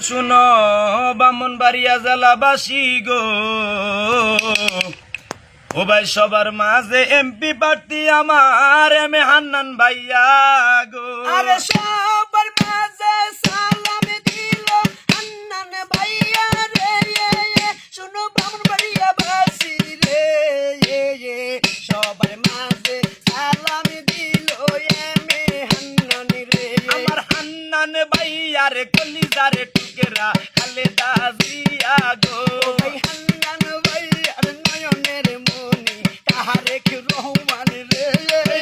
শুনো বামন বাড়িয়া জ্বালাবাসী গো। ও ভাই সবার মাঝে এমপি প্রার্থী আমার এম এ হান্নান ভাইয়া গো। আরে সবার মাঝে সালাম দিল আন্নান ভাইয়া রে এ, এ, শুনো বামন বাড়িয়া বাসি রে এ, এ, সবার মাঝে সালাম দিল এমে হান্নান রে আমার হান্নান ভাইয়ার কলিজারে টুকেরা খালেদা জিয়া গো ভাই হান্নান ভাইয়ার নয়নের মনি তাহারেক রহমান রে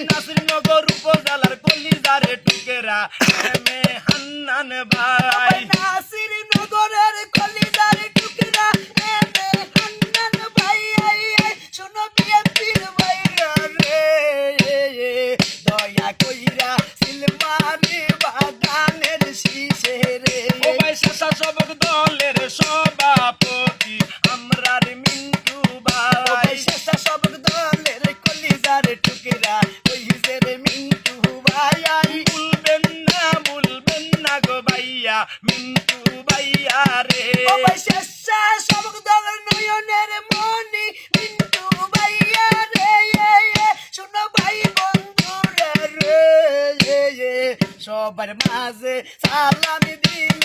নাসিরনগর উপজেলার কলিজারে টুকেরা এম এ হান্নান ভাই নাসির নগরের কলিজার টুকরা এমে হান্নান ভাই আই আই শোনো বিএনপির ভাইরা রে দয়া কইরা সিলমারি বাগানের শীষে দলের সভাপতি আমরার মিন্টু ভাই। স্বেচ্ছাসেবক দলের কলিজার টুকরা ওই যে মিন্টু ভাই। ভুলবেন না ভুলবেন না গো ভাইয়া মিন্টু ভাইয়া রে। স্বেচ্ছাসেবক দলের নয়নের মনি মিন্টু ভাইয়া রে শোনো ভাই বন্ধুরা রে সবার মাঝে সালাম দিল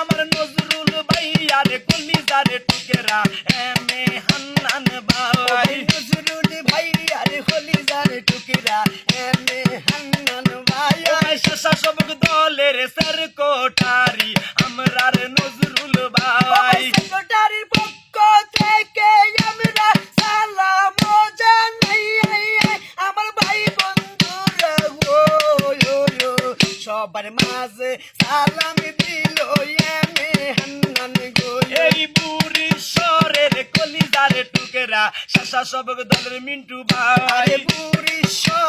আমার নজরুল ভাইয়ার কলিজারে টুকেরা এমে হান্নান সবার মাঝে সালাম দিল এমে হান্নান গো এই বুড়ি সরের কলিজারে টুকেরা শাসক দলের মিন্টু ভাই। বুড়ি গো